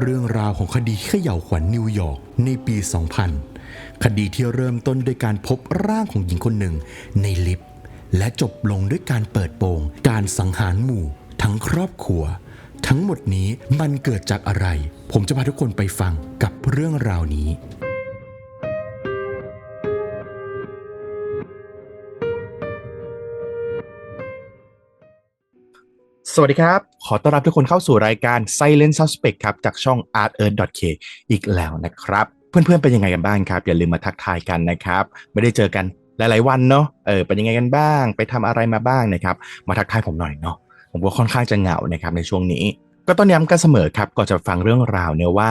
เรื่องราวของคดีเขย่าวขวัญนิวยอร์กในปี 2000 คดีที่เริ่มต้นด้วยการพบร่างของหญิงคนหนึ่งในลิฟต์และจบลงด้วยการเปิดโปง การสังหารหมู่ ทั้งครอบครัว ทั้งหมดนี้มันเกิดจากอะไร ผมจะพาทุกคนไปฟังกับเรื่องราวนี้ สวัสดีครับ ขอต้อนรับทุกคนเข้าสู่รายการ Silent Suspect ครับ จากช่อง artearth.k อีกแล้วนะครับ เพื่อนๆเป็นยังไงกันบ้างครับ อย่าลืมมาทักทายกันนะครับ ไม่ได้เจอกันหลาย ๆ วันเนาะเออเป็นยังไงกันบ้าง ไปทำอะไรมาบ้างนะครับ มาทักทายผมหน่อยเนาะผมก็ค่อนข้างจะเหงานะครับในช่วงนี้ ก็ต้องย้ำกันเสมอครับก่อนจะฟังเรื่องราวเนี่ยว่า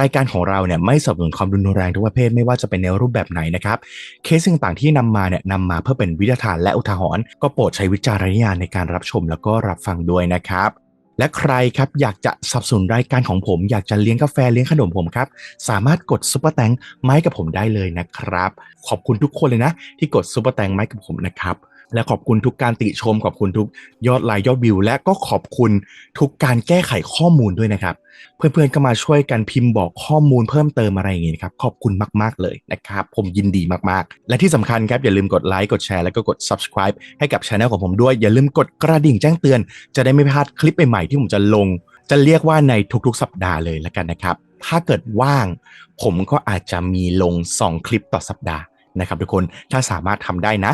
รายการของเราเนี่ยไม่สนับสนุนความรุนแรงทุกประเภทไม่ว่าจะเป็นในรูปแบบไหนนะครับเคสต่างๆที่นำมาเนี่ยนำมาเพื่อเป็นวิทยาทานและอุทาหรณ์ก็โปรดใช้วิจารณญาณในการรับชมแล้วก็รับฟังด้วยนะครับและใครครับอยากจะสนับสนุนรายการของผม อยากจะเลี้ยงกาแฟเลี้ยงขนมผมครับ สามารถกดซุปเปอร์แตงไม้กับผมได้เลยนะครับ ขอบคุณทุกคนเลยนะ ที่กดซุปเปอร์แตงไม้กับผมนะครับ และขอบคุณทุกการติชม ขอบคุณทุกยอดไลค์ยอดวิว และก็ขอบคุณทุกการแก้ไขข้อมูลด้วยนะครับ เพื่อนๆก็มาช่วยกันพิมพ์บอกข้อมูลเพิ่มเติมอะไรอย่างเงี้นะครับขอบคุณมากๆเลยนะครับ ผมยินดีมากๆ และที่สำคัญครับอย่าลืมกดไลค์กดแชร์แล้วก็กด subscribe ให้กับช anel ของผมด้วย อย่าลืมกดกระดิ่งแจ้งเตือน จะได้ไม่พลาดคลิปใหม่ๆที่ผมจะลง จะเรียกว่าในทุกๆ สัปดาห์เลยแล้วกันนะครับถ้าเกิดว่าง ผมก็อาจจะมีลง 2 คลิปต่อสัปดาห์ นะครับทุกคนถ้าสามารถทำได้นะ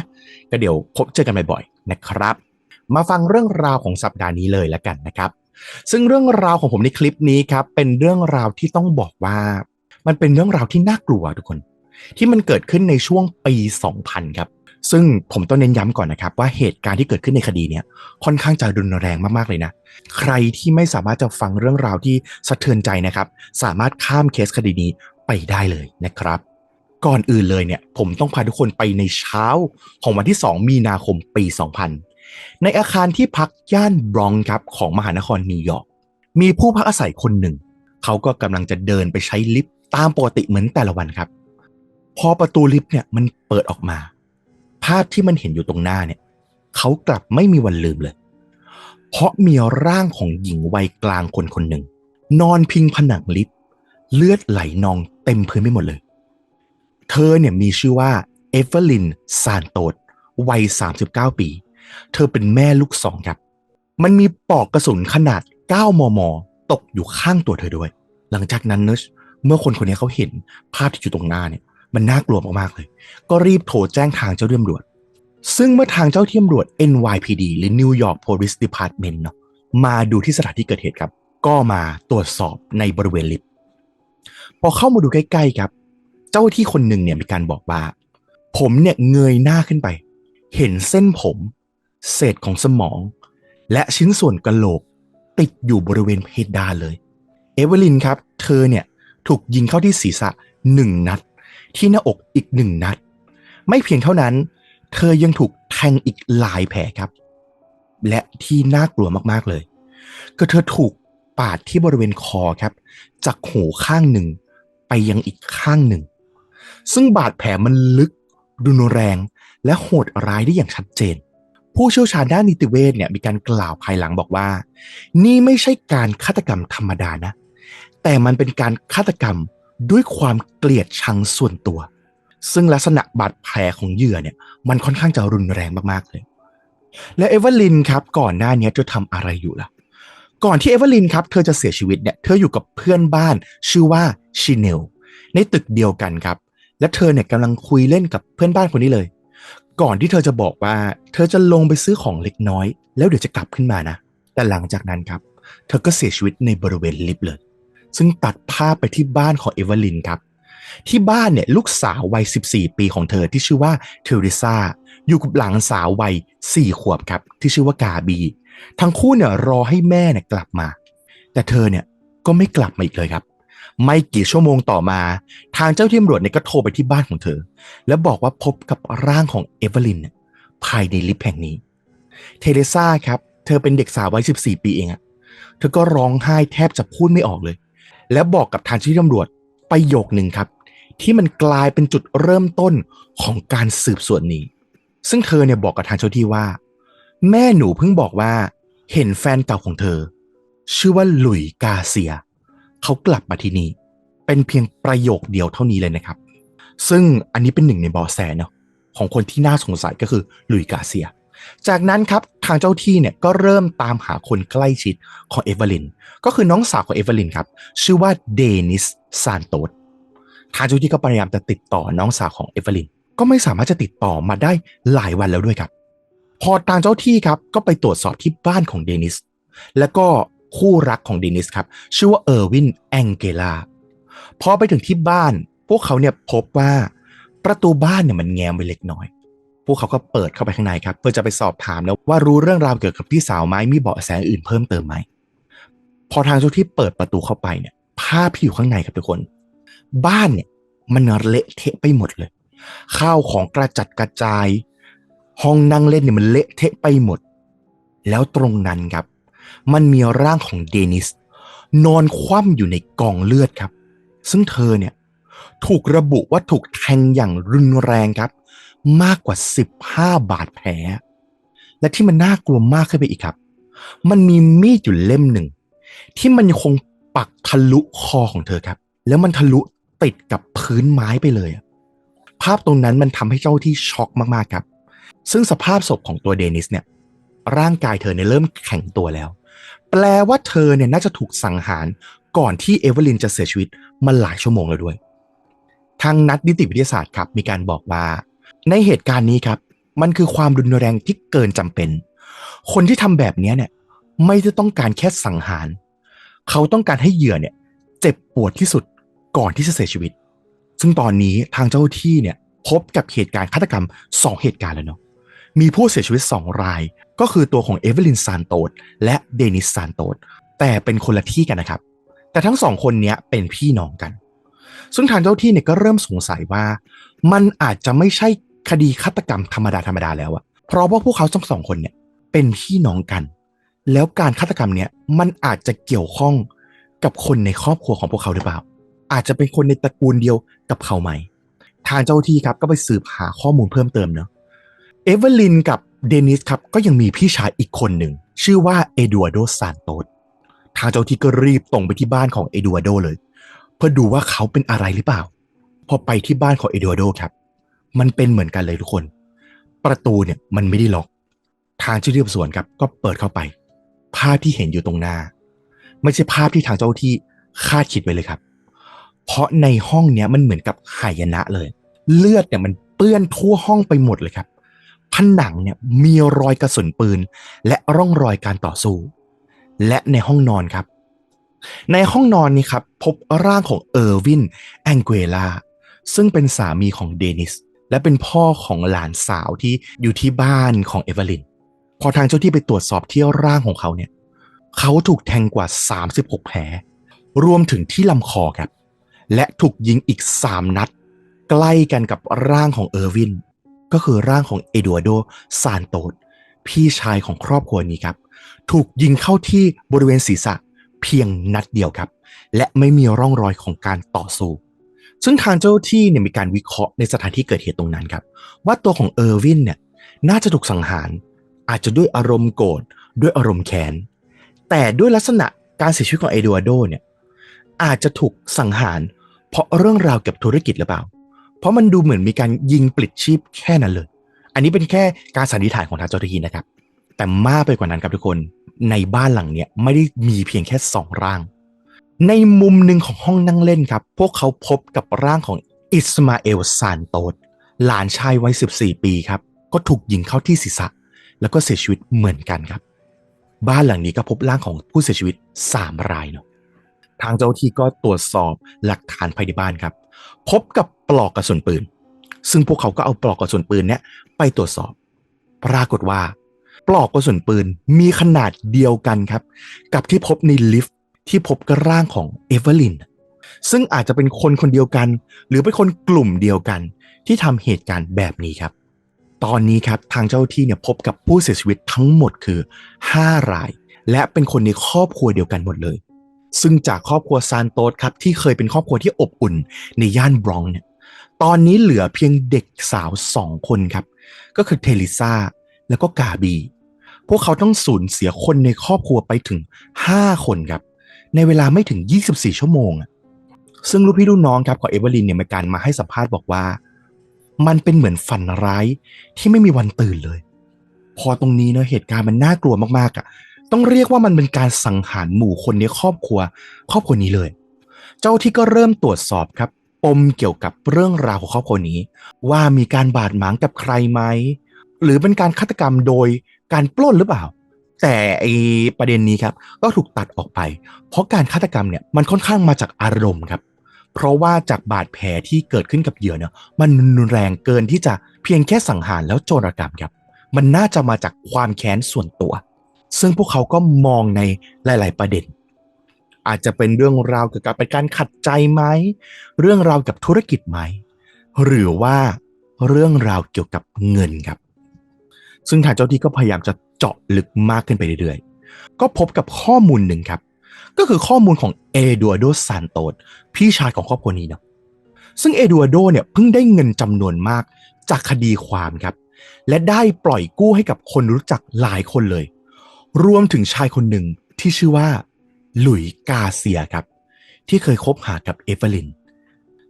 ก็เดี๋ยวพบเจอกันบ่อยๆนะครับ มาฟังเรื่องราวของสัปดาห์นี้เลยแล้วกันนะครับ ซึ่งเรื่องราวของผมในคลิปนี้ครับเป็นเรื่องราวที่ต้องบอกว่า มันเป็นเรื่องราวที่น่ากลัวทุกคน ที่มันเกิดขึ้นในช่วงปี 2000 ครับซึ่งผมต้องเน้นย้ำก่อนนะครับ ว่าเหตุการณ์ที่เกิดขึ้นในคดีเนี้ยค่อนข้างจะรุนแรงมากๆเลยนะ ใครที่ไม่สามารถจะฟังเรื่องราวที่สะเทือนใจนะครับ สามารถข้ามเคสคดีนี้ไปได้เลยนะครับ ก่อนอื่นเลยเนี่ย ผมต้องพาทุกคนไปในเช้าของวันที่ 2 มีนาคมปี 2000 ในอาคารที่พักย่านบรอนซ์ครับของมหานครนิวยอร์กมีผู้พักอาศัยคนหนึ่ง เขาก็กำลังจะเดินไปใช้ลิฟต์ตามปกติเหมือนแต่ละวันครับ พอประตูลิฟต์เนี่ยมันเปิดออกมา ภาพที่มันเห็นอยู่ตรงหน้าเนี่ย เขากลับไม่มีวันลืมเลย เพราะมีร่างของหญิงวัยกลางคนคนหนึ่ง นอนพิงผนังลิฟต์เลือดไหลนองเต็มพื้นไปหมดเลย เธอเนี่ยมีชื่อว่าเอเวอร์ลินซานโตดวัย 39 ปี เธอเป็นแม่ลูกสองครับ มันมีปลอกกระสุนขนาด 9 มม ตกอยู่ข้างตัวเธอด้วย หลังจากนั้นเนชเมื่อคนคนนี้เขาเห็นภาพที่อยู่ตรงหน้าเนี่ย มันน่ากลัวมากๆเลย ก็รีบโทรแจ้งทางเจ้าหน้าที่ตำรวจ ซึ่งเมื่อทางเจ้าหน้าที่ตำรวจ NYPD หรือ New York Police Department เนาะมาดูที่สถานที่เกิดเหตุครับ ก็มาตรวจสอบในบริเวณลิฟต์พอเข้ามาดูใกล้ๆครับ เจ้าหน้าที่คนหนึ่งเนี่ยมีการบอกว่า ผมเนี่ยเงยหน้าขึ้นไป เห็นเส้นผม เศษของสมอง และชิ้นส่วนกะโหลก ติดอยู่บริเวณเพดานเลย เอเวอร์ลินครับ เธอเนี่ยถูกยิงเข้าที่ศีรษะหนึ่งนัด ที่หน้าอกอีกหนึ่งนัด ไม่เพียงเท่านั้น เธอยังถูกแทงอีกหลายแผลครับ และที่น่ากลัวมากๆเลย ก็เธอถูกปาดที่บริเวณคอครับ จากหูข้างหนึ่งไปยังอีกข้างหนึ่ง ซึ่งบาดแผลมันลึกรุนแรง และโหดร้ายได้อย่างชัดเจน ผู้เชี่ยวชาญด้านนิติเวชเนี่ยมีการกล่าวภายหลังบอกว่า นี่ไม่ใช่การฆาตกรรมธรรมดานะ แต่มันเป็นการฆาตกรรมด้วยความเกลียดชังส่วนตัว ซึ่งลักษณะบาดแผลของเหยื่อเนี่ยมันค่อนข้างจะรุนแรงมากๆเลย และเอเวอร์ลินครับก่อนหน้านี้เธอทำอะไรอยู่ล่ะ ก่อนที่เอเวอร์ลินครับเธอจะเสียชีวิตเนี่ยเธออยู่กับเพื่อนบ้านชื่อว่าชิเนลในตึกเดียวกันครับ และเธอเนี่ยกำลังคุยเล่นกับเพื่อนบ้านคนนี้เลย ก่อนที่เธอจะบอกว่า เธอจะลงไปซื้อของเล็กน้อย แล้วเดี๋ยวจะกลับขึ้นมานะ แต่หลังจากนั้นครับ เธอก็เสียชีวิตในบริเวณลิฟต์เลย ซึ่งตัดภาพไปที่บ้านของเอเวอร์ลินครับ ที่บ้านเนี่ยลูกสาววัย 14 ปีของเธอที่ชื่อว่าเทเรซาอยู่กับหลานสาววัย 4 ขวบครับ ที่ชื่อว่ากาบี ทั้งคู่เนี่ยรอให้แม่เนี่ยกลับมา แต่เธอเนี่ยก็ไม่กลับมาอีกเลยครับ ไม่กี่ชั่วโมงต่อมา ทางเจ้าที่ตำรวจเนี่ยก็โทรไปที่บ้านของเธอ แล้วบอกว่าพบกับร่างของเอเวอร์ลินเนี่ยภายในลิฟต์แห่งนี้ เทเรซาครับ เธอเป็นเด็กสาววัย14 ปีเองอะเธอก็ร้องไห้แทบจะพูดไม่ออกเลย แล้วบอกกับทางเจ้าที่ตำรวจประโยคหนึ่งครับ ที่มันกลายเป็นจุดเริ่มต้นของการสืบสวนนี้ ซึ่งเธอเนี่ยบอกกับทางเจ้าหน้าที่ว่า แม่หนูเพิ่งบอกว่า เห็นแฟนเก่าของเธอ ชื่อว่าหลุยส์กาเซีย เขากลับมาที่นี่ เป็นเพียงประโยคเดียวเท่านี้เลยนะครับ ซึ่งอันนี้เป็นหนึ่งในเบอแสเนาะของคนที่น่าสงสัยก็คือลุยกาเซีย จากนั้นครับทางเจ้าที่เนี่ยก็เริ่มตามหาคนใกล้ชิดของเอเวลิน ก็คือน้องสาวของเอเวลินครับ ชื่อว่าเดนิสซานโตสทางเจ้าที่ก็พยายามจะติดต่อน้องสาวของเอเวลิน ก็ไม่สามารถจะติดต่อมาได้หลายวันแล้วด้วยครับ พอทางเจ้าที่ครับก็ไปตรวจสอบที่บ้านของเดนิสแล้วก็ คู่รักของเดนิสครับ ชื่อว่าเออร์วินแองเกลาพอไปถึงที่บ้าน พวกเขาเนี่ยพบว่าประตูบ้านเนี่ยมันแง้มไว้เล็กน้อย พวกเขาก็เปิดเข้าไปข้างในครับ เพื่อจะไปสอบถามแล้วว่ารู้เรื่องราวเกี่ยวกับพี่สาวไหมมีเบาะแสอื่นเพิ่มเติมไหมพอทางเจ้าที่เปิดประตูเข้าไปเนี่ยภาพที่อยู่ข้างในครับทุกคน บ้านเนี่ยมันเละเทะไปหมดเลย ข้าวของกระจัดกระจาย ห้องนั่งเล่นเนี่ยมันเละเทะไปหมด แล้วตรงนั้นครับ มันมีร่างของเดนิส นอนคว่ำอยู่ในกองเลือดครับ ซึ่งเธอเนี่ยถูกระบุว่าถูกแทงอย่างรุนแรงครับ มากกว่า 15 บาดแผล และที่มันน่ากลัวมากขึ้นไปอีกครับ มันมีมีดอยู่เล่มหนึ่ง ที่มันยังคงปักทะลุคอของเธอครับ แล้วมันทะลุติดกับพื้นไม้ไปเลย ภาพตรงนั้นมันทำให้เจ้าที่ช็อกมากๆครับ ซึ่งสภาพศพของตัวเดนิสเนี่ย ร่างกายเธอเนี่ยเริ่มแข็งตัวแล้ว แปลว่าเธอเนี่ยน่าจะถูกสังหารก่อนที่เอเวอร์ลินจะเสียชีวิตมาหลายชั่วโมงแล้วด้วย ทางนักนิติวิทยาศาสตร์ครับ มีการบอกว่า ในเหตุการณ์นี้ครับ มันคือความรุนแรงที่เกินจำเป็น คนที่ทำแบบนี้เนี่ย ไม่ได้ต้องการแค่สังหาร เขาต้องการให้เหยื่อเนี่ย เจ็บปวดที่สุดก่อนที่จะเสียชีวิต ซึ่งตอนนี้ทางเจ้าหน้าที่เนี่ย พบกับเหตุการณ์ฆาตกรรม2เหตุการณ์แล้วเนาะ มีผู้เสียชีวิต 2 ราย ก็คือตัวของเอเวลินซานโตสและเดนิสซานโตสแต่เป็นคนละที่กันนะครับ แต่ทั้งสองคนนี้เป็นพี่น้องกัน ซึ่งทางเจ้าที่เนี่ยก็เริ่มสงสัยว่า มันอาจจะไม่ใช่คดีฆาตกรรมธรรมดาธรรมดาแล้วอะเพราะว่าพวกเขาทั้งสองคนเนี่ยเป็นพี่น้องกัน แล้วการฆาตกรรมเนี่ยมันอาจจะเกี่ยวข้องกับคนในครอบครัวของพวกเขาหรือเปล่า อาจจะเป็นคนในตระกูลเดียวกับเขาไหม ทางเจ้าที่ครับก็ไปสืบหาข้อมูลเพิ่มเติมเนาะ เอเวอร์ลินกับเดนิสครับก็ยังมีพี่ชายอีกคนหนึ่ง ชื่อว่าเอดูอาโดซานโตสทางเจ้าที่ก็รีบตรงไปที่บ้านของเอดูอาโดเลย เพื่อดูว่าเขาเป็นอะไรหรือเปล่า พอไปที่บ้านของเอดูอาโดครับ มันเป็นเหมือนกันเลยทุกคน ประตูเนี่ยมันไม่ได้ล็อก ทางเจ้าที่สอบสวนครับ ก็เปิดเข้าไป ภาพที่เห็นอยู่ตรงหน้า ไม่ใช่ภาพที่ทางเจ้าที่คาดคิดไว้เลยครับ เพราะในห้องเนี้ยมันเหมือนกับหายนะเลย เลือดเนี่ยมันเปื้อนทั่วห้องไปหมดเลยครับ ผนังเนี่ยมีรอยกระสุนปืน และร่องรอยการต่อสู้ และในห้องนอนครับ ในห้องนอนนี้ครับ พบร่างของเออร์วินแองเกลาซึ่งเป็นสามีของเดนิส และเป็นพ่อของหลานสาวที่อยู่ที่บ้านของเอเวอร์ลิน พอทางเจ้าที่ไปตรวจสอบที่ร่างของเขาเนี่ยเขาถูกแทงกว่า 36 แผล รวมถึงที่ลำคอครับ และถูกยิงอีก 3 นัด ใกล้กันกับร่างของเออร์วิน ก็คือร่างของเอดูอาโดซานโตสพี่ชายของครอบครัวนี้ครับ ถูกยิงเข้าที่บริเวณศีรษะเพียงนัดเดียวครับ และไม่มีร่องรอยของการต่อสู้ ซึ่งทางเจ้าที่เนี่ยมีการวิเคราะห์ในสถานที่เกิดเหตุตรงนั้นครับ ว่าตัวของเออร์วินเนี่ยน่าจะถูกสังหาร อาจจะด้วยอารมณ์โกรธด้วยอารมณ์แค้นแต่ด้วยลักษณะการเสียชีวิตของเอดูอาโดเนี่ยอาจจะถูกสังหาร เพราะเรื่องราวเกี่ยวกับธุรกิจหรือเปล่า เพราะมันดูเหมือนมีการยิงปลิดชีพแค่นั้นเลย อันนี้เป็นแค่การสันนิษฐานของทางเจ้าหน้าที่นะครับ แต่มากไปกว่านั้นครับทุกคนในบ้านหลังเนี้ยไม่ได้มีเพียงแค่สองร่าง ในมุมหนึ่งของห้องนั่งเล่นครับ พวกเขาพบกับร่างของอิสมาเอลซานโตสหลานชายวัย 14 ปีครับ ก็ถูกยิงเข้าที่ศีรษะ แล้วก็เสียชีวิตเหมือนกันครับ บ้านหลังนี้ก็พบร่างของผู้เสียชีวิต 3 รายเนาะทางเจ้าที่ก็ตรวจสอบหลักฐานภายในบ้านครับ พบกับปลอกกระสุนปืน ซึ่งพวกเขาก็เอาปลอกกระสุนปืนเนี้ยไปตรวจสอบ ปรากฏว่า ปลอกกระสุนปืนมีขนาดเดียวกันครับ กับที่พบในลิฟต์ที่พบกับร่างของเอเวอร์ลินซึ่งอาจจะเป็นคนคนเดียวกัน หรือเป็นคนกลุ่มเดียวกัน ที่ทำเหตุการณ์แบบนี้ครับ ตอนนี้ครับทางเจ้าที่เนี่ยพบกับผู้เสียชีวิตทั้งหมดคือ 5 ราย และเป็นคนในครอบครัวเดียวกันหมดเลย ซึ่งจากครอบครัวซานโตสครับที่เคยเป็นครอบครัวที่อบอุ่นในย่านบรอนซ์เนี่ยตอนนี้เหลือเพียงเด็กสาวสองคนครับ ก็คือเทลิซาแล้วก็กาบี พวกเขาต้องสูญเสียคนในครอบครัวไปถึง 5 คนครับ ในเวลาไม่ถึง 24 ชั่วโมงอะซึ่งลูกพี่ลูกน้องครับของเอเวอร์ลินเนี่ยมีการมาให้สัมภาษณ์บอกว่า มันเป็นเหมือนฝันร้ายที่ไม่มีวันตื่นเลย พอตรงนี้เนอะเหตุการณ์มันน่ากลัวมากๆอะ่ะ ต้องเรียกว่ามันเป็นการสังหารหมู่คนในครอบครัว ครอบครัวนี้เลย เจ้าที่ก็เริ่มตรวจสอบครับปมเกี่ยวกับเรื่องราวของครอบครัวนี้ ว่ามีการบาดหมางกับใครไหมหรือเป็นการฆาตกรรมโดยการปล้นหรือเปล่า แต่ไอประเด็นนี้ครับก็ถูกตัดออกไป เพราะการฆาตกรรมเนี่ยมันค่อนข้างมาจากอารมณ์ครับ เพราะว่าจากบาดแผลที่เกิดขึ้นกับเหยื่อเนี่ยมันรุนแรงเกินที่จะเพียงแค่สังหารแล้วโจรกรรมครับ มันน่าจะมาจากความแค้นส่วนตัว ซึ่งพวกเขาก็มองในหลาย ๆ ประเด็น อาจจะเป็นเรื่องราวเกี่ยวกับเป็นการขัดใจไหม เรื่องราวกับธุรกิจไหม หรือว่าเรื่องราวเกี่ยวกับเงินครับ ซึ่งทางเจ้าที่ก็พยายามจะเจาะลึกมากขึ้นไปเรื่อย ๆ ก็พบกับข้อมูลหนึ่งครับ ก็คือข้อมูลของเอดัวโดซานโตสพี่ชายของครอบครัวนี้เนาะซึ่งเอดัวโดเนี่ยเพิ่งได้เงินจำนวนมากจากคดีความครับ และได้ปล่อยกู้ให้กับคนรู้จักหลายคนเลย รวมถึงชายคนหนึ่งที่ชื่อว่า หลุยกาเซียครับ ที่เคยคบหากับเอเวอร์ลิน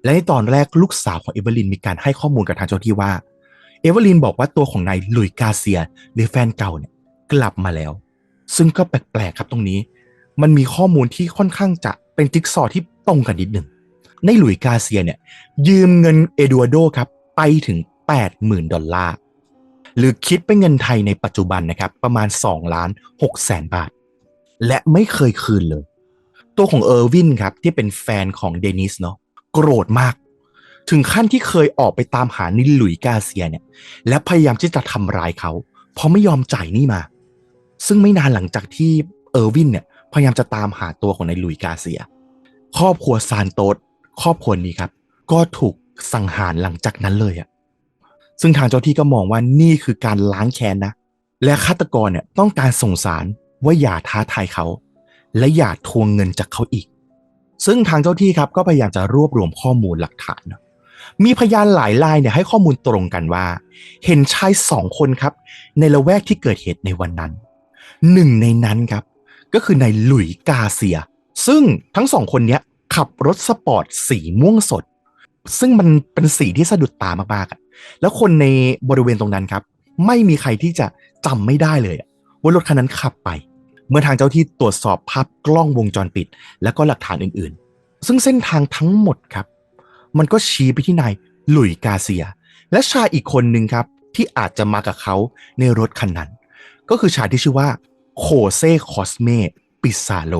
และในตอนแรกลูกสาวของเอเวอร์ลินมีการให้ข้อมูลกับทางเจ้าที่ว่า เอเวอร์ลินบอกว่าตัวของนายหลุยกาเซียหรือแฟนเก่าเนี่ยกลับมาแล้ว ซึ่งก็แปลกๆครับตรงนี้ มันมีข้อมูลที่ค่อนข้างจะเป็นจิ๊กซอว์ที่ตรงกันนิดหนึ่งในหลุยกาเซียเนี่ยยืมเงินเอดัวโดครับไปถึง 80,000 ดอลลาร์ หรือคิดเป็นเงินไทยในปัจจุบันนะครับ ประมาณ2ล้าน6แสนบาท และไม่เคยคืนเลย ตัวของเออร์วินครับที่เป็นแฟนของเดนิสเนาะโกรธมาก ถึงขั้นที่เคยออกไปตามหานิลหลุยกาเซียเนี่ย และพยายามที่จะทำร้ายเขา เพราะไม่ยอมจ่ายนี่มา ซึ่งไม่นานหลังจากที่เออร์วินเนี่ยพยายามจะตามหาตัวของนายหลุยกาเซีย ครอบครัวซานโตสครอบครัวนี้ครับ ก็ถูกสังหารหลังจากนั้นเลยอะ ซึ่งทางเจ้าที่ก็มองว่านี่คือการล้างแค้นนะ และฆาตกรเนี่ยต้องการส่งสารว่าอย่าท้าทายเขา และอย่าทวงเงินจากเขาอีก ซึ่งทางเจ้าที่ครับก็พยายามจะรวบรวมข้อมูลหลักฐาน มีพยานหลายรายเนี่ยให้ข้อมูลตรงกันว่า เห็นชายสองคนครับ ในละแวกที่เกิดเหตุในวันนั้น หนึ่งในนั้นครับ ก็คือนายหลุยกาเซีย ซึ่งทั้งสองคนเนี้ยขับรถสปอร์ตสีม่วงสด ซึ่งมันเป็นสีที่สะดุดตามากๆอะ แล้วคนในบริเวณตรงนั้นครับ ไม่มีใครที่จะจำไม่ได้เลยว่ารถคันนั้นขับไป เมื่อทางเจ้าที่ตรวจสอบภาพกล้องวงจรปิด และก็หลักฐานอื่นๆ ซึ่งเส้นทางทั้งหมดครับ มันก็ชี้ไปที่นายหลุยกาเซีย และชายอีกคนหนึ่งครับที่อาจจะมากับเขาในรถคันนั้น ก็คือชายที่ชื่อว่าโคเซคอสเมปิซาโล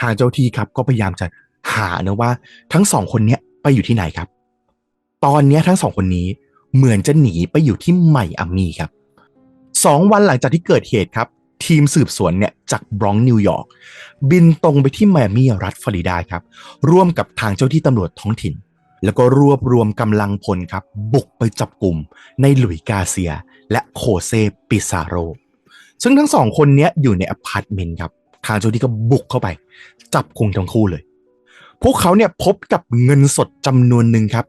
ทางเจ้าที่ครับก็พยายามจะหานะว่าทั้งสองคนเนี้ยไปอยู่ที่ไหนครับ ตอนนี้ทั้งสองคนนี้เหมือนจะหนีไปอยู่ที่ใหม่อามีครับสองวันหลังจากที่เกิดเหตุครับ ทีมสืบสวนเนี่ยจากบรองนิวยอร์กบินตรงไปที่ไมอามีรัฐฟลอริดาครับ ร่วมกับทางเจ้าที่ตำรวจท้องถิ่น แล้วก็รวบรวมกำลังพลครับ บุกไปจับกลุ่มในหลุยกาเซีย และโคเซปิซาโร ซึ่งทั้งสองคนนี้อยู่ในอพาร์ตเมนต์ครับ ทางเจ้าที่ก็บุกเข้าไป จับกุมทั้งคู่เลย พวกเขาเนี่ยพบกับเงินสดจำนวนหนึ่งครับ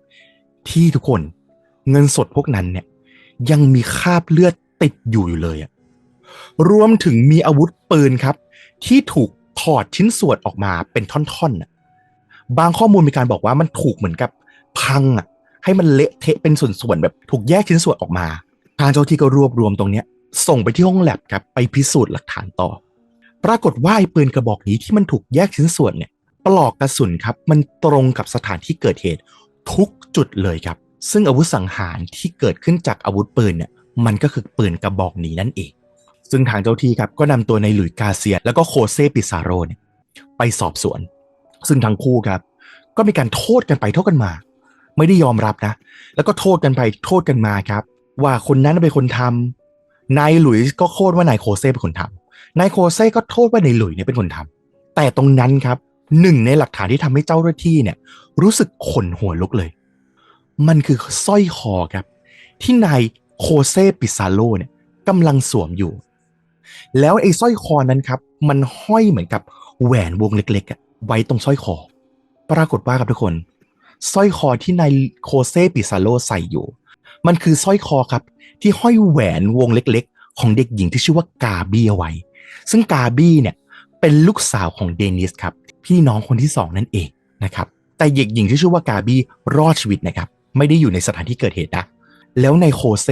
ที่ทุกคนเงินสดพวกนั้นเนี่ย ยังมีคราบเลือดติดอยู่อยู่เลยอะรวมถึงมีอาวุธปืนครับ ที่ถูกถอดชิ้นส่วนออกมาเป็นท่อนๆบางข้อมูลมีการบอกว่ามันถูกเหมือนกับพังอะให้มันเละเทะเป็นส่วนๆแบบถูกแยกชิ้นส่วนออกมา ทางเจ้าที่ก็รวบรวมตรงเนี้ย ส่งไปที่ห้องแลบครับไปพิสูจน์หลักฐานต่อ ปรากฏว่าไอ้ปืนกระบอกนี้ที่มันถูกแยกชิ้นส่วนเนี่ยปลอกกระสุนครับ มันตรงกับสถานที่เกิดเหตุ ทุกจุดเลยครับ ซึ่งอาวุธสังหารที่เกิดขึ้นจากอาวุธปืนเนี่ยมันก็คือปืนกระบอกนี้นั่นเอง ซึ่งทางเจ้าที่ครับก็นำตัวในหลุยส์กาเซีย แล้วก็โคเซปิซาโรเนี่ยไปสอบสวน ซึ่งทั้งคู่ครับ ก็มีการโทษกันไปโทษกันมา ไม่ได้ยอมรับนะ แล้วก็โทษกันไปโทษกันมาครับ ว่าคนนั้นเป็นคนทำนายหลุยส์ก็โทษว่านายโคเซ่เป็นคนทำนายโคเซ่ก็โทษว่านายหลุยส์เนี่ยเป็นคนทำแต่ตรงนั้นครับ หนึ่งในหลักฐานที่ทำให้เจ้าหน้าที่เนี่ย รู้สึกขนหัวลุกเลย มันคือสร้อยคอครับ ที่นายโคเซ่ปิซาโลเนี่ยกำลังสวมอยู่ แล้วไอ้สร้อยคอนั้นครับ มันห้อยเหมือนกับแหวนวงเล็กๆไว้ตรงสร้อยคอ ปรากฏว่าครับทุกคนสร้อยคอที่นายโคเซ่ปิซาโลใส่อยู่ มันคือสร้อยคอครับ ที่ห้อยแหวนวงเล็ก ๆ ของเด็กหญิงที่ชื่อว่ากาบี้เอาไว้ ซึ่งกาบี้เนี่ยเป็นลูกสาวของเดนิสครับ พี่น้องคนที่สองนั่นเองนะครับ แต่เด็กหญิงที่ชื่อว่ากาบี้รอดชีวิตนะครับ ไม่ได้อยู่ในสถานที่เกิดเหตุนะ แล้วในโคเซ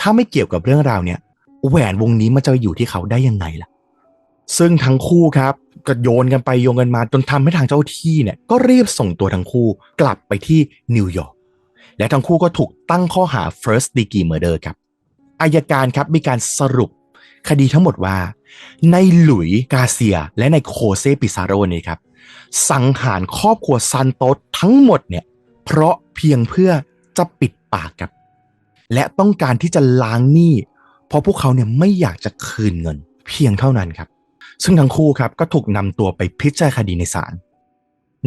ถ้าไม่เกี่ยวกับเรื่องราวเนี่ย แหวนวงนี้มันจะอยู่ที่เขาได้ยังไงล่ะ ซึ่งทั้งคู่ครับก็โยนกันไปโยนกันมาจนทำให้ทางเจ้าที่เนี่ยก็รีบส่งตัวทั้งคู่กลับไปที่นิวยอร์ก และทั้งคู่ก็ถูกตั้งข้อหา first degree murder ครับ อายการครับมีการสรุปคดีทั้งหมดว่า ในหลุยส์กาเซียและในโคเซปิซาโรเนี่ยครับ สังหารครอบครัวซันโตสทั้งหมดเนี่ยเพราะเพียงเพื่อจะปิดปากครับ และต้องการที่จะล้างหนี้ เพราะพวกเขาเนี่ยไม่อยากจะคืนเงิน เพียงเท่านั้นครับ ซึ่งทั้งคู่ครับก็ถูกนำตัวไปพิจารณาคดีในศาล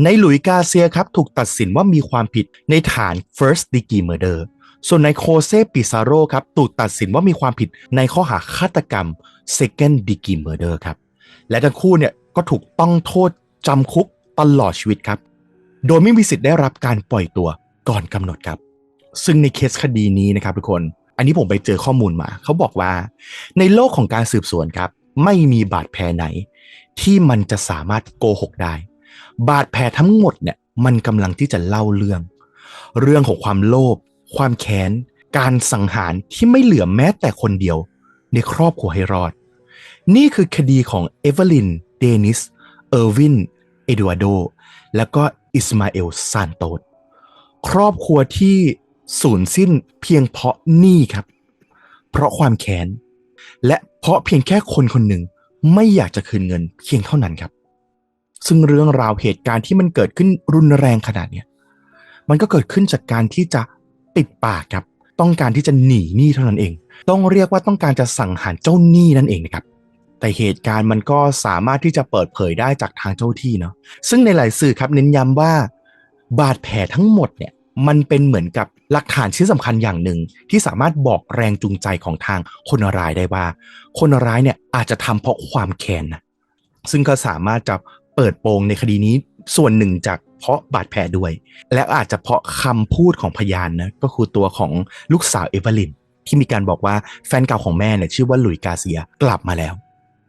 ในหลุยกาเซียครับถูกตัดสินว่ามีความผิดในฐาน first degree murder ส่วนในโคเซปิซาโรครับถูกตัดสินว่ามีความผิดในข้อหาฆาตกรรม second degree murder ครับ และทั้งคู่เนี่ยก็ถูกต้องโทษ จำคุกตลอดชีวิตครับ โดยไม่มีสิทธิ์ได้รับการปล่อยตัวก่อนกำหนดครับ ซึ่งในเคสคดีนี้นะครับทุกคน อันนี้ผมไปเจอข้อมูลมา เขาบอกว่า ในโลกของการสืบสวนครับ ไม่มีบาดแผลไหน ที่มันจะสามารถโกหกได้ บาดแผลทั้งหมดเนี่ยมันกำลังที่จะเล่าเรื่อง เรื่องของความโลภความแค้น การสังหารที่ไม่เหลือแม้แต่คนเดียว ในครอบครัวให้รอด นี่คือคดีของเอเวลิน เดนิส เออร์วิน เอดวาโด และก็อิสมาเอลซานโตสครอบครัวที่สูญสิ้นเพียงเพราะหนี้ครับ เพราะความแค้น และเพราะเพียงแค่คนคนหนึ่งไม่อยากจะคืนเงินเพียงเท่านั้นครับ ซึ่งเรื่องราวเหตุการณ์ที่มันเกิดขึ้นรุนแรงขนาดเนี้ยมันก็เกิดขึ้นจากการที่จะปิดปากครับ ต้องการที่จะหนีหนี้เท่านั้นเอง ต้องเรียกว่าต้องการจะสั่งหารเจ้าหนี้นั่นเองนะครับ แต่เหตุการณ์มันก็สามารถที่จะเปิดเผยได้จากทางเจ้าที่เนาะซึ่งในหลายสื่อครับเน้นย้ำว่า บาดแผลทั้งหมดเนี่ยมันเป็นเหมือนกับหลักฐานชิ้นสำคัญอย่างหนึ่ง ที่สามารถบอกแรงจูงใจของทางคนร้ายได้ว่า คนร้ายเนี่ยอาจจะทำเพราะความแค้นนะซึ่งก็สามารถจะเปิดโปงในคดีนี้ส่วนหนึ่งจากเพราะบาดแผลด้วย และอาจจะเพราะคำพูดของพยานนะก็คือตัวของลูกสาวเอเวลินที่มีการบอกว่าแฟนเก่าของแม่เนี่ยชื่อว่าหลุยส์กาเซียกลับมาแล้ว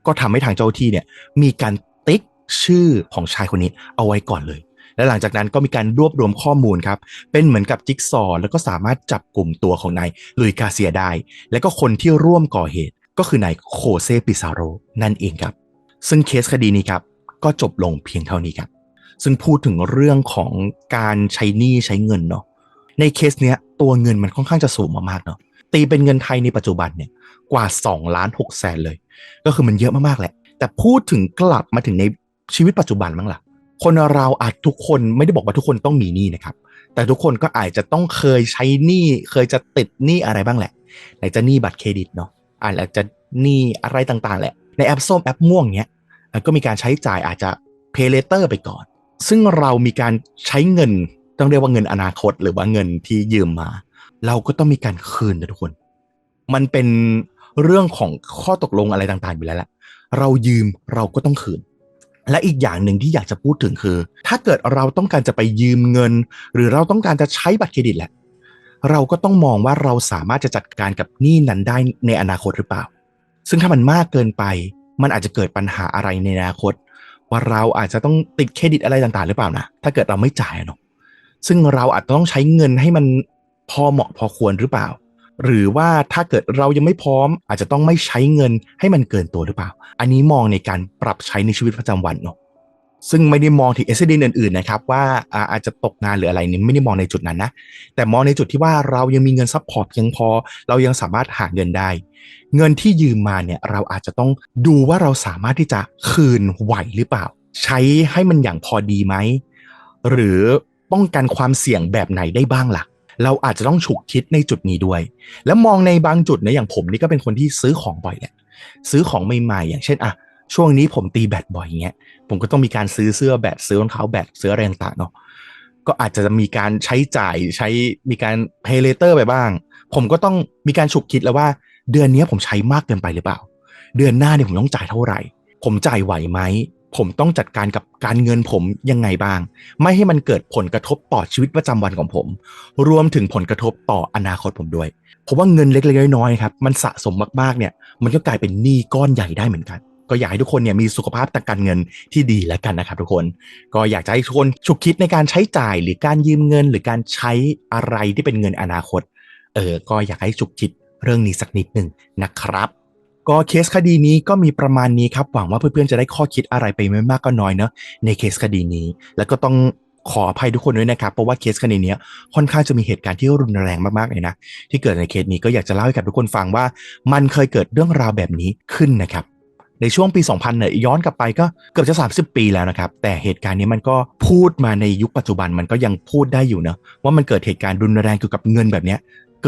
ก็ทำให้ทางเจ้าที่เนี่ย มีการติ๊กชื่อของชายคนนี้เอาไว้ก่อนเลย และหลังจากนั้นก็มีการรวบรวมข้อมูลครับ เป็นเหมือนกับจิ๊กซอแล้วก็สามารถจับกลุ่มตัวของนายลุยกาเซียได้ และก็คนที่ร่วมก่อเหตุก็คือนายโคเซปิซาโรนั่นเองครับ ซึ่งเคสคดีนี้ครับ ก็จบลงเพียงเท่านี้ครับ ซึ่งพูดถึงเรื่องของการใช้หนี้ใช้เงินเนาะในเคสเนี้ยตัวเงินมันค่อนข้างจะสูงมากๆเนาะตีเป็นเงินไทยในปัจจุบันเนี่ย กว่า2ล้าน6แสนเลย ก็คือมันเยอะมากๆแหละ แต่พูดถึงกลับมาถึงในชีวิตปัจจุบันบ้างล่ะ คนเราอาจทุกคนไม่ได้บอกว่าทุกคนต้องมีหนี้นะครับ แต่ทุกคนก็อาจจะต้องเคยใช้หนี้เคยจะติดหนี้อะไรบ้างแหละไหนจะหนี้บัตรเครดิตเนาะอาจจะหนี้อะไรต่างๆ แหละ ในแอปส้มแอปม่วงเนี้ยก็มีการใช้จ่ายอาจจะ pay later ไปก่อน ซึ่งเรามีการใช้เงินต้องเรียกว่าเงินอนาคต หรือว่าเงินที่ยืมมา เราก็ต้องมีการคืนนะทุกคน มันเป็น เรื่องของข้อตกลงอะไรต่างๆอยู่แล้วแหละเรายืมเราก็ต้องคืน และอีกอย่างหนึ่งที่อยากจะพูดถึงคือ ถ้าเกิดเราต้องการจะไปยืมเงิน หรือเราต้องการจะใช้บัตรเครดิตแหละ เราก็ต้องมองว่าเราสามารถจะจัดการกับหนี้นั้นได้ในอนาคตหรือเปล่า ซึ่งถ้ามันมากเกินไป มันอาจจะเกิดปัญหาอะไรในอนาคต ว่าเราอาจจะต้องติดเครดิตอะไรต่างๆ หรือเปล่านะถ้าเกิดเราไม่จ่ายเนาะซึ่งเราอาจต้องใช้เงินให้มันพอเหมาะพอควรหรือเปล่า หรือว่าถ้าเกิดเรายังไม่พร้อม อาจจะต้องไม่ใช้เงินให้มันเกินตัวหรือเปล่า อันนี้มองในการปรับใช้ในชีวิตประจำวันเนาะซึ่งไม่ได้มองถึงเอสดีอื่นๆนะครับว่าอาจจะตกงานหรืออะไรนี่ไม่ได้มองในจุดนั้นนะแต่มองในจุดที่ว่าเรายังมีเงินซัพพอร์ตเพียงพอ เรายังสามารถหาเงินได้ เงินที่ยืมมาเนี่ยเราอาจจะต้องดูว่าเราสามารถที่จะคืนไหวหรือเปล่า ใช้ให้มันอย่างพอดีไหมหรือป้องกันความเสี่ยงแบบไหนได้บ้างล่ะ เราอาจจะต้องฉุกคิดในจุดนี้ด้วย แล้วมองในบางจุดนะอย่างผมนี่ก็เป็นคนที่ซื้อของบ่อยแหละซื้อของใหม่ๆ อย่างเช่นอะช่วงนี้ผมตีแบดบ่อยเงี้ยผมก็ต้องมีการซื้อเสื้อแบดซื้อรองเท้าแบดซื้ออะไรต่างๆเนาะก็อาจจะมีการใช้จ่ายใช้มีการ pay later ไปบ้าง ผมก็ต้องมีการฉุกคิดแล้วว่า เดือนนี้ผมใช้มากเกินไปหรือเปล่า เดือนหน้าเนี่ยผมต้องจ่ายเท่าไหร่ ผมจ่ายไหวไหม ผมต้องจัดการกับการเงินผมยังไงบ้าง ไม่ให้มันเกิดผลกระทบต่อชีวิตประจำวันของผม รวมถึงผลกระทบต่ออนาคตผมด้วยเพราะว่าเงินเล็กๆน้อยๆครับมันสะสมมากๆเนี่ย มันก็กลายเป็นหนี้ก้อนใหญ่ได้เหมือนกัน ก็อยากให้ทุกคนเนี่ยมีสุขภาพทางการเงินที่ดีแล้วกันนะครับทุกคน ก็อยากจะให้ทุกคนฉุกคิดในการใช้จ่ายหรือการยืมเงิน หรือการใช้อะไรที่เป็นเงินอนาคต เออก็อยากให้ฉุกคิดเรื่องนี้สักนิดหนึ่งนะครับ ก็เคสคดีนี้ก็มีประมาณนี้ครับหวังว่าเพื่อนๆจะได้ข้อคิดอะไรไปไม่มากก็น้อยเนอะในเคสคดีนี้ แล้วก็ต้องขออภัยทุกคนด้วยนะครับ เพราะว่าเคสคดีนี้ค่อนข้างจะมีเหตุการณ์ที่รุนแรงมากๆเลยนะ ที่เกิดในเคสนี้ก็อยากจะเล่าให้กับทุกคนฟังว่า มันเคยเกิดเรื่องราวแบบนี้ขึ้นนะครับในช่วงปี 2000 เนี่ยย้อนกลับไปก็เกือบจะ 30 ปีแล้วนะครับ แต่เหตุการณ์นี้มันก็พูดมาในยุคปัจจุบันมันก็ยังพูดได้อยู่เนะว่ามันเกิดเหตุการณ์รุนแรงเกี่ยวกับเงินแบบเนี้ย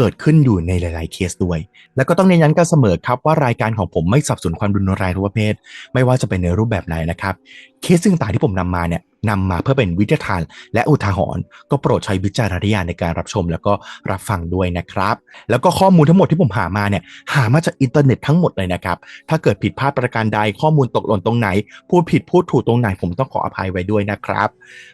เกิดขึ้นอยู่ในหลาย ๆ เคสด้วย แล้วก็ต้องเน้นย้ำกันเสมอครับว่ารายการของผมไม่สับสนความรุนแรงทุกประเภท ไม่ว่าจะเป็นในรูปแบบไหนนะครับ เคสต่างๆที่ผมนำมาเนี่ยนำมาเพื่อเป็นวิทยาทานและอุทาหรณ์ก็โปรดใช้วิจารณญาณในการรับชม แล้วก็รับฟังด้วยนะครับ แล้วก็ข้อมูลทั้งหมดที่ผมหามาเนี่ยหามาจากอินเทอร์เน็ตทั้งหมดเลยนะครับ ถ้าเกิดผิดพลาดประการใดข้อมูลตกหล่นตรงไหน พูดผิดพูดถูกตรงไหน ผมต้องขออภัยไว้ด้วยนะครับ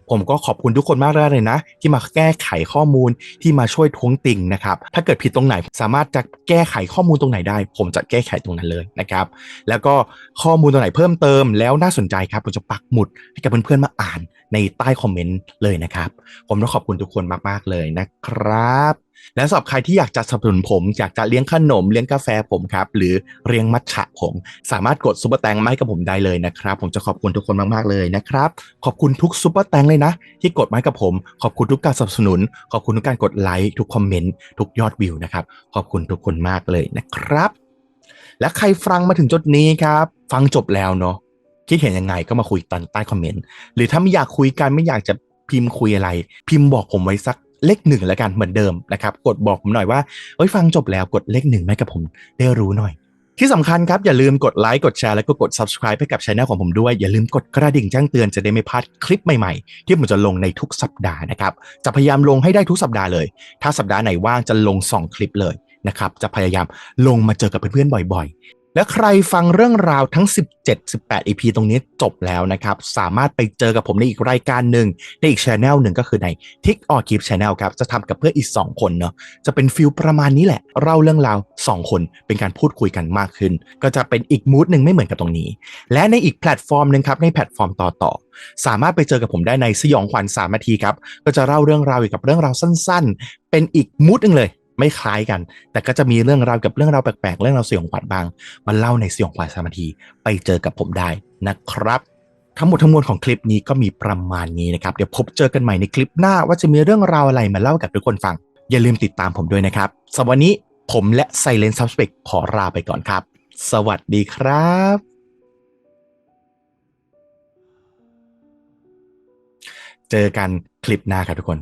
ผมก็ขอบคุณทุกคนมากเลยนะ ที่มาแก้ไขข้อมูลที่มาช่วยท้วงติงนะครับถ้าเกิดผิดตรงไหนสามารถจะแก้ไขข้อมูลตรงไหนได้ ผมจะแก้ไขตรงนั้นเลยนะครับ แล้วก็ข้อมูลตรงไหนเพิ่มเติมแล้วน่าสนใจครับผมจะปกหมุดให้กับเพื่อนๆมาอ่านในใต้คอมเมนต์เลยนะครับ ผมต้องขอบคุณทุกคนมากๆเลยนะครับ และสำหรับใครที่อยากจะสนับสนุนผม อยากจะเลี้ยงขนมเลี้ยงกาแฟผมครับ หรือเลี้ยงมัทฉะผม สามารถกดซุปเปอร์แตงมาให้กับผมได้เลยนะครับ ผมจะขอบคุณทุกคนมากๆเลยนะครับ ขอบคุณทุกซุปเปอร์แตงเลยนะ ที่กดมาให้กับผม ขอบคุณทุกการสนับสนุน ขอบคุณทุกการกดไลค์ทุกคอมเมนต์ทุกยอดวิวนะครับขอบคุณทุกคนมากเลยนะครับและใครฟังมาถึงจุดนี้ครับ ฟังจบแล้วเนาะ คิดเห็นยังไงก็มาคุยตันใต้คอมเมนต์ หรือถ้าไม่อยากคุยกันไม่อยากจะพิมพ์คุยอะไร พิมพ์บอกผมไว้สักเลขหนึ่งแล้วกันเหมือนเดิมนะครับ กดบอกผมหน่อยว่าเอ้ยฟังจบแล้วกดเลขหนึ่งให้กับผมได้รู้หน่อย ที่สำคัญครับ อย่าลืมกดไลค์กดแชร์แล้วก็กด subscribe ให้กับช anel ของผมด้วย อย่าลืมกดกระดิ่งแจ้งเตือนจะได้ไม่พลาดคลิปใหม่ๆ ที่ผมจะลงในทุกสัปดาห์นะครับจะพยายามลงให้ได้ทุกสัปดาห์เลย ถ้าสัปดาห์ไหนว่างจะลง 2 คลิปเลยนะครับจะพยายามลงมาเจอกับเพื่อนๆบ่อย ๆ และใครฟังเรื่องราวทั้ง 17 18 EP ตรงนี้จบแล้วนะครับ สามารถไปเจอกับผมในอีกรายการหนึ่งในอีกช anel หนึ่งก็คือใน Tick or Keep Channel ครับ จะทำกับเพื่อนอีก 2 คนเนาะจะเป็นฟิลประมาณนี้แหละ เล่าเรื่องราว 2 คนเป็นการพูดคุยกันมากขึ้น ก็จะเป็นอีกมูดหนึ่งไม่เหมือนกับตรงนี้ และในอีกแพลตฟอร์มหนึ่งครับในแพลตฟอร์มต่อต่อๆสามารถไปเจอกับผมได้ในสยองขวัญ3นาทีครับก็จะเล่าเรื่องราวเกี่ยวกับเรื่องราวสั้น ๆ เป็นอีกมูดหนึ่งเลย ไม่คล้ายกัน แต่ก็จะมีเรื่องราวกับเรื่องราวแปลกๆ เรื่องราวสยองขวัญบางมาเล่าในสยองขวัญสามนาทีไปเจอกับผมได้นะครับ ทั้งหมดทั้งมวลของคลิปนี้ก็มีประมาณนี้นะครับ เดี๋ยวพบเจอกันใหม่ในคลิปหน้าว่าจะมีเรื่องราวอะไรมาเล่ากับทุกคนฟัง อย่าลืมติดตามผมด้วยนะครับสำหรับวันนี้ผมและ Silent Suspect ขอลาไปก่อนครับ สวัสดีครับเจอกันคลิปหน้าครับทุกคน